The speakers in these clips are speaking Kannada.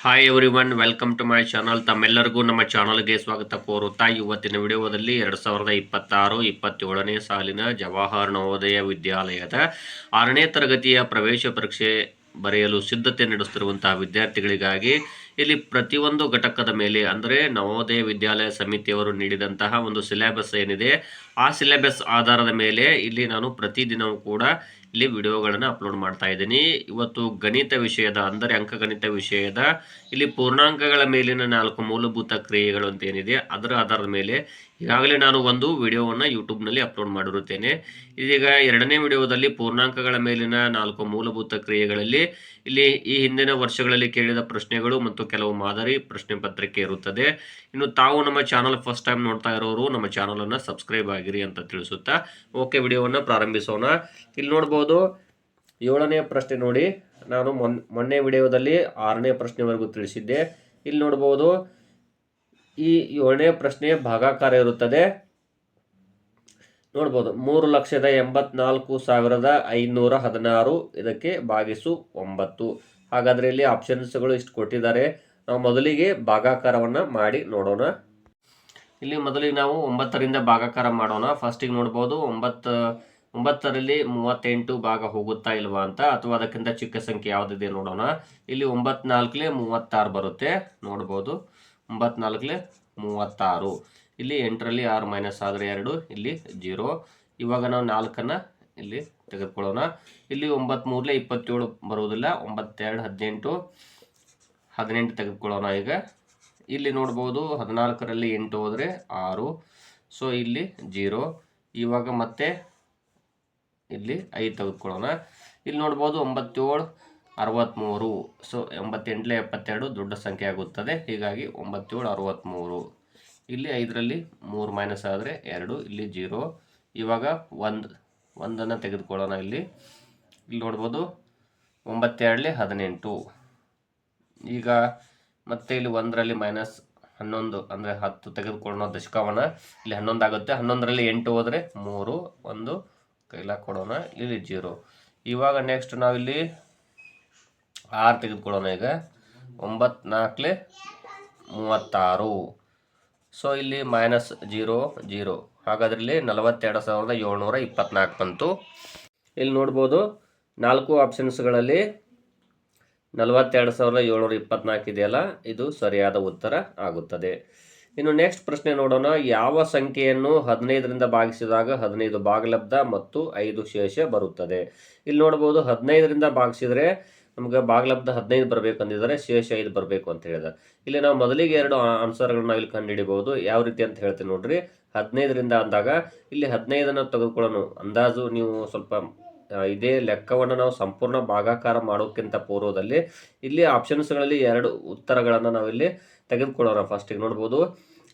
Hi everyone welcome to my channel ತಮ್ಮೆಲ್ಲರಿಗೂ ನಮ್ಮ ಚಾನಲ್ಗೆ ಸ್ವಾಗತ ಕೋರುತ್ತಾ ಇವತ್ತಿನ ವಿಡಿಯೋದಲ್ಲಿ ಎರಡು ಸಾವಿರದ ಇಪ್ಪತ್ತಾರು, ಇಪ್ಪತ್ತೇಳನೇ ಸಾಲಿನ ಜವಾಹರ್ ನವೋದಯ ವಿದ್ಯಾಲಯದ ಆರನೇ ತರಗತಿಯ ಪ್ರವೇಶ ಪರೀಕ್ಷೆ ಬರೆಯಲು ಸಿದ್ಧತೆ ನಡೆಸುತ್ತಿರುವಂತಹ ವಿದ್ಯಾರ್ಥಿಗಳಿಗಾಗಿ ಇಲ್ಲಿ ಪ್ರತಿಯೊಂದು ಘಟಕದ ಮೇಲೆ ಅಂದರೆ ನವೋದಯ ವಿದ್ಯಾಲಯ ಸಮಿತಿಯವರು ನೀಡಿದಂತಹ ಒಂದು ಸಿಲೆಬಸ್ ಏನಿದೆ, ಆ ಸಿಲೆಬಸ್ ಆಧಾರದ ಮೇಲೆ ಇಲ್ಲಿ ನಾನು ಪ್ರತಿದಿನವೂ ಕೂಡ ಇಲ್ಲಿ ವಿಡಿಯೋಗಳನ್ನು ಅಪ್ಲೋಡ್ ಮಾಡ್ತಾ ಇದ್ದೀನಿ. ಇವತ್ತು ಗಣಿತ ವಿಷಯದ, ಅಂದರೆ ಅಂಕಗಣಿತ ವಿಷಯದ, ಇಲ್ಲಿ ಪೂರ್ಣಾಂಕಗಳ ಮೇಲಿನ ನಾಲ್ಕು ಮೂಲಭೂತ ಕ್ರಿಯೆಗಳು ಅಂತ ಏನಿದೆ, ಅದರ ಆಧಾರದ ಮೇಲೆ ಈಗಾಗಲೇ ನಾನು ಒಂದು ವಿಡಿಯೋವನ್ನು ಯೂಟ್ಯೂಬ್ನಲ್ಲಿ ಅಪ್ಲೋಡ್ ಮಾಡಿರುತ್ತೇನೆ. ಇದೀಗ ಎರಡನೇ ವಿಡಿಯೋದಲ್ಲಿ ಪೂರ್ಣಾಂಕಗಳ ಮೇಲಿನ ನಾಲ್ಕು ಮೂಲಭೂತ ಕ್ರಿಯೆಗಳಲ್ಲಿ ಇಲ್ಲಿ ಈ ಹಿಂದಿನ ವರ್ಷಗಳಲ್ಲಿ ಕೇಳಿದ ಪ್ರಶ್ನೆಗಳು ಮತ್ತು ಕೆಲವು ಮಾದರಿ ಪ್ರಶ್ನೆ ಪತ್ರಿಕೆ ಇರುತ್ತದೆ. ಇನ್ನು ತಾವು ನಮ್ಮ ಚಾನಲ್ ಫಸ್ಟ್ ಟೈಮ್ ನೋಡ್ತಾ ಇರೋರು ನಮ್ಮ ಚಾನಲನ್ನು ಸಬ್ಸ್ಕ್ರೈಬ್ ಆಗಿರಿ ಅಂತ ತಿಳಿಸುತ್ತಾ ಓಕೆ, ವಿಡಿಯೋವನ್ನು ಪ್ರಾರಂಭಿಸೋಣ. ಇಲ್ಲಿ ನೋಡ್ಬೋದು ಏಳನೇ ಪ್ರಶ್ನೆ ನೋಡಿ. ನಾನು ಮೊನ್, ಮೊನ್ನೆ ವಿಡಿಯೋದಲ್ಲಿ ಆರನೇ ಪ್ರಶ್ನೆವರೆಗೂ ತಿಳಿಸಿದ್ದೆ. ಇಲ್ಲಿ ನೋಡ್ಬೋದು ಈ ಏಳನೇ ಪ್ರಶ್ನೆ ಭಾಗಾಕಾರ ಇರುತ್ತದೆ. ನೋಡ್ಬೋದು. ಮೂರು ಲಕ್ಷದ ಎಂಬತ್ನಾಲ್ಕು ಸಾವಿರದ ಐನೂರ ಹದಿನಾರು. ಇದಕ್ಕೆ ಭಾಗಿಸು ಒಂಬತ್ತು. ಹಾಗಾದರೆ ಇಲ್ಲಿ ಆಪ್ಷನ್ಸ್ಗಳು ಇಷ್ಟು ಕೊಟ್ಟಿದ್ದಾರೆ. ನಾವು ಮೊದಲಿಗೆ ಭಾಗಾಕಾರವನ್ನು ಮಾಡಿ ನೋಡೋಣ. ಇಲ್ಲಿ ಮೊದಲಿಗೆ ನಾವು ಒಂಬತ್ತರಿಂದ ಭಾಗಾಕಾರ ಮಾಡೋಣ. ಫಸ್ಟಿಗೆ ನೋಡ್ಬೋದು, ಒಂಬತ್ತು, ಒಂಬತ್ತರಲ್ಲಿ ಮೂವತ್ತೆಂಟು ಭಾಗ ಹೋಗುತ್ತಾ ಇಲ್ವಾ ಅಂತ, ಅಥವಾ ಅದಕ್ಕಿಂತ ಚಿಕ್ಕ ಸಂಖ್ಯೆ ಯಾವುದಿದೆ ನೋಡೋಣ. ಇಲ್ಲಿ ಒಂಬತ್ನಾಲ್ಕಲೆ ಮೂವತ್ತಾರು ಬರುತ್ತೆ. ನೋಡ್ಬೋದು ಒಂಬತ್ನಾಲ್ಕಲೆ ಮೂವತ್ತಾರು. ಇಲ್ಲಿ ಎಂಟರಲ್ಲಿ ಆರು ಮೈನಸ್ ಆದರೆ ಎರಡು, ಇಲ್ಲಿ ಜೀರೋ ಇವಾಗ ನಾವು ನಾಲ್ಕನ್ನು ಇಲ್ಲಿ ತೆಗೆದುಕೊಳ್ಳೋಣ. ಇಲ್ಲಿ ಒಂಬತ್ಮೂರಲೆ ಇಪ್ಪತ್ತೇಳು ಬರುವುದಿಲ್ಲ, ಒಂಬತ್ತೆರಡು ಹದಿನೆಂಟು ಹದಿನೆಂಟು ತೆಗೆದುಕೊಳ್ಳೋಣ ಈಗ. ಇಲ್ಲಿ ನೋಡ್ಬೋದು ಹದಿನಾಲ್ಕರಲ್ಲಿ ಎಂಟು ಹೋದರೆ ಆರು ಸೊ ಇಲ್ಲಿ ಜೀರೋ ಇವಾಗ ಮತ್ತೆ ಇಲ್ಲಿ ಐದು ತೆಗೆದುಕೊಳ್ಳೋಣ. ಇಲ್ಲಿ ನೋಡ್ಬೋದು ಒಂಬತ್ತೇಳು ಅರವತ್ತ್ಮೂರು ಸೊ ಎಂಬತ್ತೆಂಟಲೇ ಎಪ್ಪತ್ತೆರಡು ದೊಡ್ಡ ಸಂಖ್ಯೆ ಆಗುತ್ತದೆ. ಹೀಗಾಗಿ ಒಂಬತ್ತೇಳು ಅರವತ್ತ್ಮೂರು ಇಲ್ಲಿ ಐದರಲ್ಲಿ ಮೂರು ಮೈನಸ್ ಆದರೆ ಎರಡು, ಇಲ್ಲಿ ಜೀರೋ ಇವಾಗ ಒಂದು, ಒಂದನ್ನು ತೆಗೆದುಕೊಳ್ಳೋಣ ಇಲ್ಲಿ. ಇಲ್ಲಿ ನೋಡ್ಬೋದು ಒಂಬತ್ತೆರಡಲಿ ಹದಿನೆಂಟು. ಈಗ ಮತ್ತೆ ಇಲ್ಲಿ ಒಂದರಲ್ಲಿ ಮೈನಸ್ ಹನ್ನೊಂದು, ಅಂದರೆ ಹತ್ತು ತೆಗೆದುಕೊಳ್ಳೋಣ ದಶಕವನ ಇಲ್ಲಿ ಹನ್ನೊಂದು ಆಗುತ್ತೆ. ಹನ್ನೊಂದರಲ್ಲಿ ಎಂಟು ಹೋದರೆ ಮೂರು, ಒಂದು ಕೈಲ ಕೊಡೋಣ. ಇಲ್ಲಿ ಜೀರೋ ಇವಾಗ ನೆಕ್ಸ್ಟ್ ನಾವಿಲ್ಲಿ ಆರು ತೆಗೆದುಕೊಳ್ಳೋಣ ಈಗ. ಒಂಬತ್ತು ನಾಲ್ಕಲೆ ಮೂವತ್ತಾರು. ಸೊ ಇಲ್ಲಿ ಮೈನಸ್ ಜೀರೋ ಜೀರೋ ಹಾಗಾದ್ರೆ ಇಲ್ಲಿ ನಲವತ್ತೆರಡು ಸಾವಿರದ ಏಳ್ನೂರ ಇಪ್ಪತ್ನಾಲ್ಕು ಬಂತು. ಇಲ್ಲಿ ನೋಡ್ಬೋದು ನಾಲ್ಕು ಆಪ್ಷನ್ಸ್ಗಳಲ್ಲಿ ನಲವತ್ತೆರಡು ಸಾವಿರದ ಏಳ್ನೂರ ಇಪ್ಪತ್ನಾಲ್ಕು ಇದೆಯಲ್ಲ, ಇದು ಸರಿಯಾದ ಉತ್ತರ ಆಗುತ್ತದೆ. ಇನ್ನು ನೆಕ್ಸ್ಟ್ ಪ್ರಶ್ನೆ ನೋಡೋಣ. ಯಾವ ಸಂಖ್ಯೆಯನ್ನು ಹದಿನೈದರಿಂದ ಭಾಗಿಸಿದಾಗ ಹದಿನೈದು ಭಾಗಲಬ್ಧ ಮತ್ತು ಐದು ಶೇಷ ಬರುತ್ತದೆ? ಇಲ್ಲಿ ನೋಡ್ಬೋದು ಹದಿನೈದರಿಂದ ಭಾಗಿಸಿದರೆ ನಮ್ಗೆ ಬಾಗ್ಲಬ್ದ ಹದಿನೈದು ಬರಬೇಕು ಅಂದಿದ್ದಾರೆ, ಶೇಷ ಐದು ಬರಬೇಕು ಅಂತ ಹೇಳಿದ್ದಾರೆ. ಇಲ್ಲಿ ನಾವು ಮೊದಲಿಗೆ ಎರಡು ಆನ್ಸರ್ಗಳನ್ನ ಇಲ್ಲಿ ಕಂಡುಹಿಡಿಬಹುದು. ಯಾವ ರೀತಿ ಅಂತ ಹೇಳ್ತೀನಿ ನೋಡ್ರಿ. ಹದಿನೈದರಿಂದ ಅಂದಾಗ ಇಲ್ಲಿ ಹದಿನೈದನ್ನು ತೆಗೆದುಕೊಳ್ಳೋಣ ಅಂದಾಜು ನೀವು ಸ್ವಲ್ಪ ಇದೇ ಲೆಕ್ಕವನ್ನು ನಾವು ಸಂಪೂರ್ಣ ಭಾಗಾಕಾರ ಮಾಡೋಕ್ಕಿಂತ ಪೂರ್ವದಲ್ಲಿ ಇಲ್ಲಿ ಆಪ್ಷನ್ಸ್ಗಳಲ್ಲಿ ಎರಡು ಉತ್ತರಗಳನ್ನು ನಾವಿಲ್ಲಿ ತೆಗೆದುಕೊಳ್ಳೋಣ. ಫಸ್ಟಿಗೆ ನೋಡ್ಬೋದು.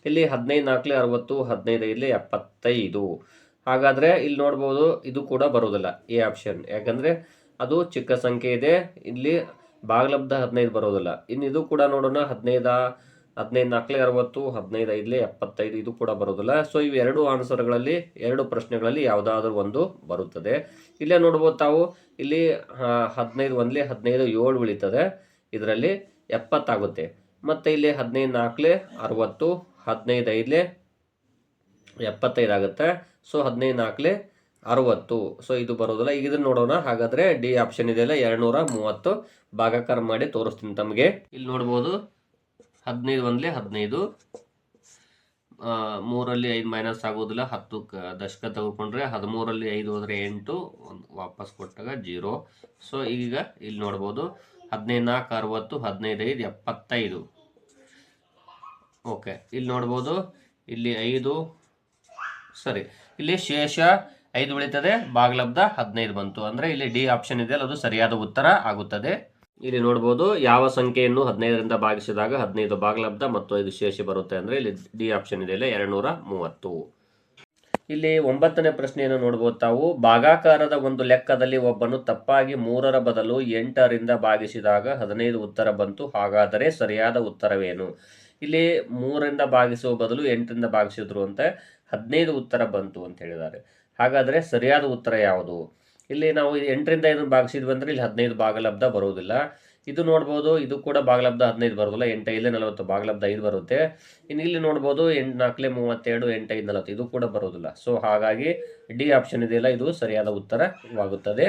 ಇಲ್ಲಿ ಹದಿನೈದು ನಾಲ್ಕಲೆ ಅರವತ್ತು, ಹದಿನೈದು ಇಲ್ಲಿ ಎಪ್ಪತ್ತೈದು. ಹಾಗಾದರೆ ಇಲ್ಲಿ ನೋಡ್ಬೋದು ಇದು ಕೂಡ ಬರೋದಿಲ್ಲ ಎ ಆಪ್ಷನ್. ಯಾಕಂದರೆ ಅದು ಚಿಕ್ಕ ಸಂಖ್ಯೆ ಇದೆ. ಇಲ್ಲಿ ಭಾಗಲಬ್ಧ ಹದಿನೈದು ಬರೋದಿಲ್ಲ. ಇನ್ನು ಇದು ಕೂಡ ನೋಡೋಣ, ಹದಿನೈದ ಹದಿನೈದು ನಾಲ್ಕಲೇ ಅರವತ್ತು ಹದಿನೈದು ಐದಲೇ ಎಪ್ಪತ್ತೈದು ಇದು ಕೂಡ ಬರೋದಿಲ್ಲ. ಸೊ ಇವು ಎರಡು ಆನ್ಸರ್ಗಳಲ್ಲಿ, ಎರಡು ಪ್ರಶ್ನೆಗಳಲ್ಲಿ ಯಾವುದಾದ್ರೂ ಒಂದು ಬರುತ್ತದೆ. ಇಲ್ಲೇ ನೋಡ್ಬೋದು ತಾವು, ಇಲ್ಲಿ ಹದಿನೈದು ಒಂದಲೇ ಹದಿನೈದು ಏಳು ಉಳಿತದೆ ಇದರಲ್ಲಿ ಎಪ್ಪತ್ತಾಗುತ್ತೆ. ಮತ್ತು ಇಲ್ಲಿ ಹದಿನೈದು ನಾಲ್ಕಲೇ ಅರವತ್ತು ಹದಿನೈದು ಐದಲೇ ಎಪ್ಪತ್ತೈದು ಆಗುತ್ತೆ ಸೊ ಹದಿನೈದು ನಾಲ್ಕಲೆ ಅರವತ್ತು. ಸೊ ಇದು ಬರೋದಿಲ್ಲ. ಈಗ ಇದನ್ನ ನೋಡೋಣ. ಹಾಗಾದರೆ ಡಿ ಆಪ್ಷನ್ ಇದೆಯಲ್ಲ ಎರಡುನೂರ ಮೂವತ್ತು. ಭಾಗಾಕಾರ ಮಾಡಿ ತೋರಿಸ್ತೀನಿ ತಮಗೆ. ಇಲ್ಲಿ ನೋಡ್ಬೋದು. ಹದಿನೈದು ಒಂದಲೇ ಹದಿನೈದು. ಮೂರಲ್ಲಿ ಐದು ಮೈನಸ್ ಆಗೋದಿಲ್ಲ. ಹತ್ತು ಕ, ದಶಕ ತಗೊಂಡ್ರೆ ಹದಿಮೂರಲ್ಲಿ ಐದು ಹೋದರೆ ಎಂಟು. ಒಂದು ವಾಪಸ್ ಕೊಟ್ಟಾಗ ಜೀರೋ. ಸೊ ಈಗ ಇಲ್ಲಿ ನೋಡ್ಬೋದು. ಹದಿನೈದು ನಾಲ್ಕು, ಅರವತ್ತು, ಹದಿನೈದು ಐದು, ಎಪ್ಪತ್ತೈದು. ಓಕೆ ಇಲ್ಲಿ ನೋಡ್ಬೋದು. ಇಲ್ಲಿ ಐದು. ಸರಿ. ಇಲ್ಲಿ ಶೇಷ ಐದು ಉಳಿತದೆ. ಭಾಗಲಬ್ಧ ಹದಿನೈದು ಬಂತು. ಅಂದರೆ ಇಲ್ಲಿ ಡಿ ಆಪ್ಷನ್ ಇದೆಯಲ್ಲ, ಅದು ಸರಿಯಾದ ಉತ್ತರ ಆಗುತ್ತದೆ. ಇಲ್ಲಿ ನೋಡ್ಬೋದು, ಯಾವ ಸಂಖ್ಯೆಯನ್ನು ಹದಿನೈದರಿಂದ ಭಾಗಿಸಿದಾಗ ಹದಿನೈದು ಭಾಗಲಬ್ಧ ಮತ್ತು ಐದು ಶೇಷ ಬರುತ್ತೆ ಅಂದರೆ ಇಲ್ಲಿ ಡಿ ಆಪ್ಷನ್ ಇದೆಯಲ್ಲ ಎರಡುನೂರ ಮೂವತ್ತು. ಇಲ್ಲಿ ಒಂಬತ್ತನೇ ಪ್ರಶ್ನೆಯನ್ನು ನೋಡ್ಬೋದು ತಾವು. ಭಾಗಾಕಾರದ ಒಂದು ಲೆಕ್ಕದಲ್ಲಿ ಒಬ್ಬನು ತಪ್ಪಾಗಿ ಮೂರರ ಬದಲು ಎಂಟರಿಂದ ಭಾಗಿಸಿದಾಗ ಹದಿನೈದು ಉತ್ತರ ಬಂತು. ಹಾಗಾದರೆ ಸರಿಯಾದ ಉತ್ತರವೇನು? ಇಲ್ಲಿ ಮೂರರಿಂದ ಭಾಗಿಸುವ ಬದಲು ಎಂಟರಿಂದ ಭಾಗಿಸಿದ್ರು ಅಂತ ಹದಿನೈದು ಉತ್ತರ ಬಂತು ಅಂತ ಹೇಳಿದ್ದಾರೆ. ಹಾಗಾದರೆ ಸರಿಯಾದ ಉತ್ತರ ಯಾವುದು? ಇಲ್ಲಿ ನಾವು ಎಂಟರಿಂದ ಐದು ಭಾಗಿಸಿದ್ವಿ ಅಂದರೆ ಇಲ್ಲಿ ಹದಿನೈದು ಭಾಗಲಬ್ಧ ಬರುವುದಿಲ್ಲ. ಇದು ನೋಡ್ಬೋದು, ಇದು ಕೂಡ ಭಾಗಲಬ್ಧ ಹದಿನೈದು ಬರೋದಿಲ್ಲ ಎಂಟು ನಲವತ್ತು, ಭಾಗಲಬ್ಧ ಐದು ಬರುತ್ತೆ. ಇನ್ನು ಇಲ್ಲಿ ನೋಡ್ಬೋದು, ಎಂಟು, ನಾಲ್ಕಲೆ ಮೂವತ್ತೆರಡು ಎಂಟೈದು ನಲವತ್ತು, ಇದು ಕೂಡ ಬರೋದಿಲ್ಲ ಸೊ ಹಾಗಾಗಿ ಡಿ ಆಪ್ಷನ್ ಇದೆಯಲ್ಲ ಇದು ಸರಿಯಾದ ಉತ್ತರವಾಗುತ್ತದೆ.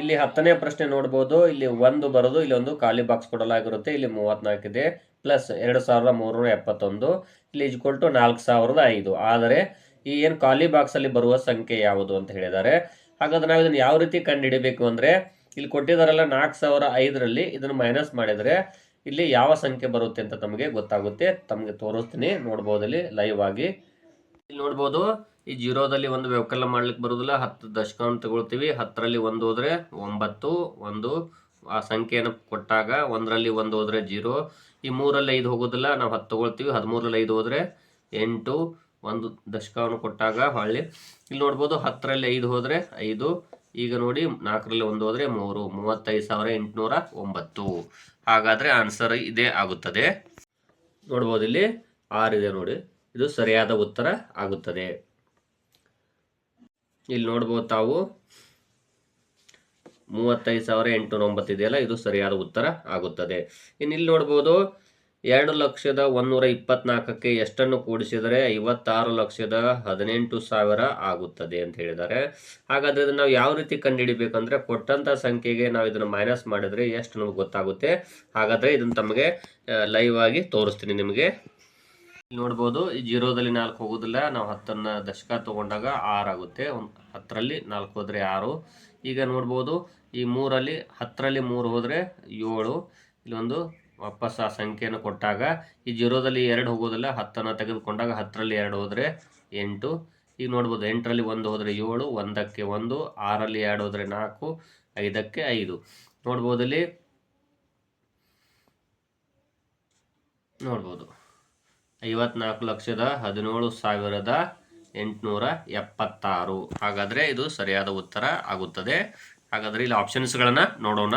ಇಲ್ಲಿ ಹತ್ತನೇ ಪ್ರಶ್ನೆ ನೋಡ್ಬೋದು, ಇಲ್ಲಿ ಒಂದು ಬರೋದು ಇಲ್ಲಿ ಒಂದು ಖಾಲಿ ಬಾಕ್ಸ್ ಕೊಡಲಾಗಿರುತ್ತೆ. ಇಲ್ಲಿ ಮೂವತ್ನಾಲ್ಕು ಇದೆ ಪ್ಲಸ್ ಎರಡು ಸಾವಿರದ ಮೂರುನೂರ ಎಪ್ಪತ್ತೊಂದು, ಇಲ್ಲಿ ಇಜ್ಕೊಲ್ ಟು ನಾಲ್ಕು ಸಾವಿರದ ಐದು. ಆದರೆ ಈ ಏನು ಖಾಲಿ ಬಾಕ್ಸಲ್ಲಿ ಬರುವ ಸಂಖ್ಯೆ ಯಾವುದು ಅಂತ ಹೇಳಿದ್ದಾರೆ. ಹಾಗಾದ್ರೆ ನಾವು ಇದನ್ನು ಯಾವ ರೀತಿ ಕಂಡುಹಿಡಬೇಕು ಅಂದರೆ, ಇಲ್ಲಿ ಕೊಟ್ಟಿದ್ದಾರಲ್ಲ ನಾಲ್ಕು ಸಾವಿರ ಐದರಲ್ಲಿ ಇದನ್ನು ಮೈನಸ್ ಮಾಡಿದರೆ ಇಲ್ಲಿ ಯಾವ ಸಂಖ್ಯೆ ಬರುತ್ತೆ ಅಂತ ತಮಗೆ ಗೊತ್ತಾಗುತ್ತೆ. ತಮಗೆ ತೋರಿಸ್ತೀನಿ, ನೋಡ್ಬೋದು ಇಲ್ಲಿ ಲೈವ್ ಆಗಿ. ಇಲ್ಲಿ ನೋಡ್ಬೋದು, ಈ ಜೀರೋದಲ್ಲಿ ಒಂದು ವ್ಯವಕಲ್ಲ ಮಾಡ್ಲಿಕ್ಕೆ ಬರೋದಿಲ್ಲ. ಹತ್ತು ದಶಕವನ್ನು ತಗೊಳ್ತೀವಿ. ಹತ್ತರಲ್ಲಿ ಒಂದು ಹೋದ್ರೆ ಒಂಬತ್ತು, ಒಂದು. ಆ ಸಂಖ್ಯೆಯನ್ನು ಕೊಟ್ಟಾಗ ಒಂದರಲ್ಲಿ ಒಂದು ಹೋದರೆ ಜೀರೋ. ಈ ಮೂರಲ್ಲಿ ಐದು ಹೋಗೋದಿಲ್ಲ. ನಾವು ಹತ್ತು ತಗೊಳ್ತೀವಿ. ಹದಿಮೂರಲ್ಲಿ ಐದು ಹೋದ್ರೆ ಎಂಟು. ಒಂದು ದಶಕವನ್ನು ಕೊಟ್ಟಾಗ ಹೊಳ್ಳಿ. ಇಲ್ಲಿ ನೋಡ್ಬೋದು ಹತ್ತರಲ್ಲಿ ಐದು ಹೋದರೆ ಐದು, ಈಗ ನೋಡಿ ನಾಲ್ಕರಲ್ಲಿ ಒಂದು ಹೋದರೆ ಮೂರು, ಮೂವತ್ತೈದು ಸಾವಿರ ಎಂಟುನೂರ ಒಂಬತ್ತು. ಹಾಗಾದರೆ ಆನ್ಸರ್ ಇದೇ ಆಗುತ್ತದೆ. ನೋಡ್ಬೋದು ಇಲ್ಲಿ ಆರಿದೆ ನೋಡಿ. ಇದು ಸರಿಯಾದ ಉತ್ತರ ಆಗುತ್ತದೆ. ಇಲ್ಲಿ ನೋಡ್ಬೋದು ತಾವು ಮೂವತ್ತೈದು ಸಾವಿರ ಎಂಟುನೂರ ಒಂಬತ್ತು ಇದೆಯಲ್ಲ, ಇದು ಸರಿಯಾದ ಉತ್ತರ ಆಗುತ್ತದೆ. ಇನ್ನು ಇಲ್ಲಿ ನೋಡ್ಬೋದು ಎರಡು ಲಕ್ಷದ ಒಂದೂರ ಇಪ್ಪತ್ನಾಲ್ಕಕ್ಕೆ ಎಷ್ಟನ್ನು ಕೂಡಿಸಿದರೆ ಐವತ್ತಾರು ಲಕ್ಷದ ಹದಿನೆಂಟು ಸಾವಿರ ಆಗುತ್ತದೆ ಅಂತ ಹೇಳಿದ್ದಾರೆ. ಹಾಗಾದರೆ ಇದನ್ನು ನಾವು ಯಾವ ರೀತಿ ಕಂಡುಹಿಡಿಬೇಕಂದ್ರೆ ಕೊಟ್ಟಂಥ ಸಂಖ್ಯೆಗೆ ನಾವು ಇದನ್ನು ಮೈನಸ್ ಮಾಡಿದರೆ ಎಷ್ಟು ನಮಗೆ ಗೊತ್ತಾಗುತ್ತೆ. ಹಾಗಾದರೆ ಇದನ್ನು ತಮಗೆ ಲೈವ್ ಆಗಿ ತೋರಿಸ್ತೀನಿ ನಿಮಗೆ. ನೋಡ್ಬೋದು, ಈ ಜೀರೋದಲ್ಲಿ ನಾಲ್ಕು ಹೋಗೋದಿಲ್ಲ. ನಾವು ಹತ್ತನ್ನು ದಶಕ ತಗೊಂಡಾಗ ಆರು ಆಗುತ್ತೆ. ಒಂದು ಹತ್ತರಲ್ಲಿ ನಾಲ್ಕು ಹೋದರೆ ಆರು. ಈಗ ನೋಡ್ಬೋದು, ಈ ಮೂರಲ್ಲಿ ಹತ್ತರಲ್ಲಿ ಮೂರು ಹೋದರೆ ಏಳು. ಇಲ್ಲೊಂದು ವಾಪಸ್ ಆ ಸಂಖ್ಯೆಯನ್ನು ಕೊಟ್ಟಾಗ ಈ ಜೀರೋದಲ್ಲಿ ಎರಡು ಹೋಗೋದಿಲ್ಲ, ಹತ್ತನ್ನು ತೆಗೆದುಕೊಂಡಾಗ ಹತ್ತರಲ್ಲಿ ಎರಡು ಹೋದರೆ ಎಂಟು. ಈಗ ನೋಡ್ಬೋದು, ಎಂಟರಲ್ಲಿ ಒಂದು ಹೋದರೆ ಏಳು, ಒಂದಕ್ಕೆ ಒಂದು, ಆರಲ್ಲಿ ಎರಡು ಹೋದರೆ ನಾಲ್ಕು, ಐದಕ್ಕೆ ಐದು. ನೋಡ್ಬೋದಲ್ಲಿ ನೋಡ್ಬೋದು. ಐವತ್ನಾಲ್ಕು ಲಕ್ಷದ ಹದಿನೇಳು ಸಾವಿರದ ಎಂಟುನೂರ ಎಪ್ಪತ್ತಾರು. ಹಾಗಾದರೆ ಇದು ಸರಿಯಾದ ಉತ್ತರ ಆಗುತ್ತದೆ. ಹಾಗಾದರೆ ಇಲ್ಲಿ ಆಪ್ಷನ್ಸ್ಗಳನ್ನು ನೋಡೋಣ.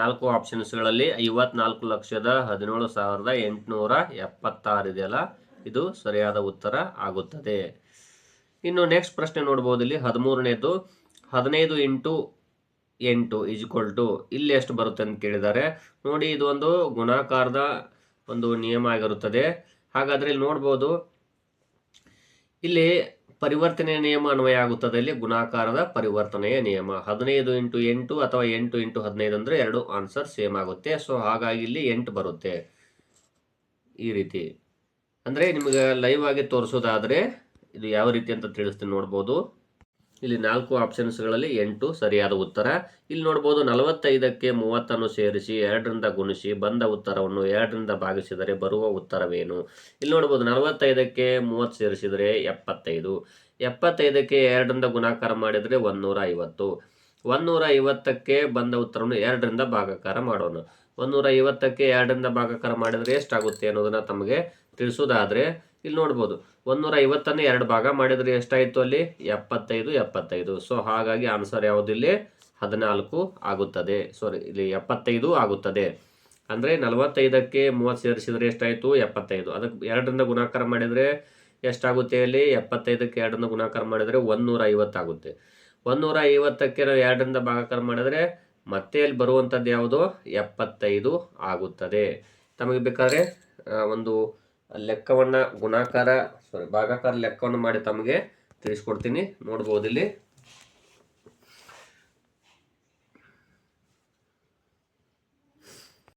ನಾಲ್ಕು ಆಪ್ಷನ್ಸ್ಗಳಲ್ಲಿ ಐವತ್ನಾಲ್ಕು ಲಕ್ಷದ ಹದಿನೇಳು ಸಾವಿರದ ಎಂಟುನೂರ ಎಪ್ಪತ್ತಾರು ಇದೆಯಲ್ಲ? ಇದು ಸರಿಯಾದ ಉತ್ತರ ಆಗುತ್ತದೆ. ಇನ್ನು ನೆಕ್ಸ್ಟ್ ಪ್ರಶ್ನೆ ನೋಡ್ಬೋದು. ಇಲ್ಲಿ ಹದಿಮೂರನೇದು, ಹದಿನೈದು ಇಂಟು ಎಂಟು ಇಜ್ಕೊಲ್ ಟು ಇಲ್ಲಿ ಎಷ್ಟು ಬರುತ್ತೆ ಅಂತ ಕೇಳಿದ್ದಾರೆ. ನೋಡಿ, ಇದು ಒಂದು ಗುಣಾಕಾರದ ಒಂದು ನಿಯಮ ಆಗಿರುತ್ತದೆ. ಹಾಗಾದರೆ ಇಲ್ಲಿ ನೋಡ್ಬೋದು. ಇಲ್ಲಿ ಪರಿವರ್ತನೆಯ ನಿಯಮ ಅನ್ವಯ ಆಗುತ್ತದೆ ಗುಣಾಕಾರದ ಪರಿವರ್ತನೆಯ ನಿಯಮ. ಹದಿನೈದು ಇಂಟು ಎಂಟು ಅಥವಾ ಎಂಟು ಇಂಟು ಹದಿನೈದು ಅಂದರೆ ಎರಡು ಆನ್ಸರ್ ಸೇಮ್ ಆಗುತ್ತೆ. ಸೊ ಹಾಗಾಗಿ ಇಲ್ಲಿ ಎಂಟು ಬರುತ್ತೆ. ಈ ರೀತಿ. ಅಂದರೆ ನಿಮಗೆ ಲೈವ್ ಆಗಿ ತೋರಿಸೋದಾದರೆ ಇದು ಯಾವ ರೀತಿ ಅಂತ ತಿಳಿಸ್ತೀನಿ ನೋಡ್ಬೋದು. ಇಲ್ಲಿ ನಾಲ್ಕು ಆಪ್ಷನ್ಸ್ಗಳಲ್ಲಿ ಎಂಟು ಸರಿಯಾದ ಉತ್ತರ. ಇಲ್ಲಿ ನೋಡ್ಬೋದು ನಲವತ್ತೈದಕ್ಕೆ ಮೂವತ್ತನ್ನು ಸೇರಿಸಿ, ಎರಡರಿಂದ ಗುಣಿಸಿ, ಬಂದ ಉತ್ತರವನ್ನು ಎರಡರಿಂದ ಭಾಗಿಸಿದರೆ ಬರುವ ಉತ್ತರವೇನು? ಇಲ್ಲಿ ನೋಡ್ಬೋದು ನಲವತ್ತೈದಕ್ಕೆ ಮೂವತ್ತು ಸೇರಿಸಿದರೆ ಎಪ್ಪತ್ತೈದು. ಎಪ್ಪತ್ತೈದಕ್ಕೆ ಎರಡರಿಂದ ಗುಣಾಕಾರ ಮಾಡಿದರೆ ಒಂದೂರ ಐವತ್ತು ಒಂದೂರ ಐವತ್ತಕ್ಕೆ ಬಂದ ಉತ್ತರವನ್ನು ಎರಡರಿಂದ ಭಾಗಾಕಾರ ಮಾಡೋಣ. ಒಂದೂರ ಐವತ್ತಕ್ಕೆ ಎರಡರಿಂದ ಭಾಗಾಕಾರ ಮಾಡಿದರೆ ಎಷ್ಟಾಗುತ್ತೆ ಅನ್ನೋದನ್ನು ತಮಗೆ ತಿಳಿಸೋದಾದರೆ, ಇಲ್ಲಿ ನೋಡ್ಬೋದು ಒಂದೂರ ಐವತ್ತನ್ನು ಎರಡು ಭಾಗ ಮಾಡಿದರೆ ಎಷ್ಟಾಯಿತು ಅಲ್ಲಿ? ಎಪ್ಪತ್ತೈದು ಎಪ್ಪತ್ತೈದು. ಸೊ ಹಾಗಾಗಿ ಆನ್ಸರ್ ಯಾವುದು ಇಲ್ಲಿ? ಹದಿನಾಲ್ಕು ಆಗುತ್ತದೆ. ಸಾರಿ ಇಲ್ಲಿ ಎಪ್ಪತ್ತೈದು ಆಗುತ್ತದೆ. ಅಂದರೆ ನಲವತ್ತೈದಕ್ಕೆ ಮೂವತ್ತು ಸೇರಿಸಿದರೆ ಎಷ್ಟಾಯಿತು? ಎಪ್ಪತ್ತೈದು. ಅದಕ್ಕೆ ಎರಡರಿಂದ ಗುಣಾಕಾರ ಮಾಡಿದರೆ ಎಷ್ಟಾಗುತ್ತೆ ಅಲ್ಲಿ ಎಪ್ಪತ್ತೈದಕ್ಕೆ ಎರಡರಿಂದ ಗುಣಾಕಾರ ಮಾಡಿದರೆ ಒಂದೂರ ಐವತ್ತಾಗುತ್ತೆ ಒಂದೂರ ಐವತ್ತಕ್ಕೆ ನಾವು ಎರಡರಿಂದ ಭಾಗಾಕಾರ ಮಾಡಿದರೆ ಮತ್ತೆ ಅಲ್ಲಿ ಬರುವಂಥದ್ದು ಯಾವುದು? ಎಪ್ಪತ್ತೈದು ಆಗುತ್ತದೆ. ತಮಗೆ ಬೇಕಾದರೆ ಒಂದು ಲೆಕ್ಕವನ್ನು ಗುಣಾಕಾರ ಸಾರಿ ಭಾಗಾಕಾರ ಲೆಕ್ಕವನ್ನು ಮಾಡಿ ತಮಗೆ ತಿಳಿಸ್ಕೊಡ್ತೀನಿ. ನೋಡ್ಬೋದು ಇಲ್ಲಿ.